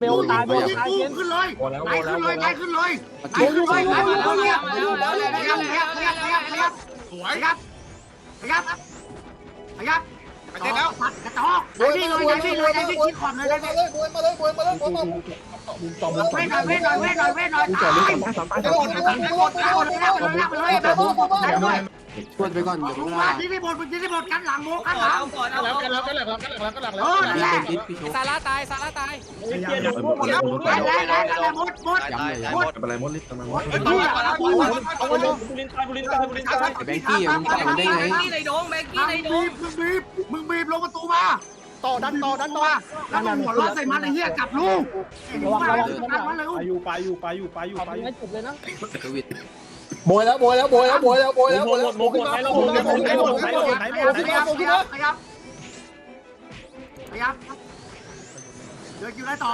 เบลตายเบลตายเย็นขึ้นเลยไหลขึ้นเลยไหลขึ้นเลยไหลขึ้นเลยไหลขึ้นเลยขยับขยับขยับขยับขึ้นเลยขยับขยับขยับไปเต้นเล้วปัดกระจอกไหลไม่เลยไหขึ้นเลยไหลไม่คิดขอนเลยไหขึ้นเลยบวยมาเลยบวยมาเลยบวยมาเว้นหน่อยขึ้นหน่อยขึ้นหน่อยเว้นหน่ยตายตายตายตายตายตายตายตาย โมกันด้ช่วยไปก่อนเดี๋ยวมึงมาที่พี่บดที่พี่บดกันหลังโมกันหลังก่อนเอาแล้วกันแล้วกันแล้วกันแล้วกันแล้วกันแล้วโอ้ยซาร่าตายซาร่าตายแล้วแล้วแล้วแล้วมดมนมดอวก่มดลิฟต์ทำไมมดพี่อะกูเอาลงบุลินตายบุลินตายบุลินตายแบงกี้มึงตานได้ไงแบงกี้ในดงแบงกี้ในดงมึงบีบมึงบีบลงประตูมาต่อดันต่อดันต่อแล้วมันหัวร้อนใส่มันไอ้เหี้ยกลับลูกระวังระวังอายุไปอยู่ไปอยู่ไปอยู่ไปอยู่จบเลยนะสวิต โบยแล้วโบยแล้วโบยแล้วโบยแล้วโบยแล้วโบยแล้วหมดหมดไหนเราหมดไหนหมดไหนหมดไหนหมดไหนหมดขยับขยับขยับขยับเดินคิวได้ต่อ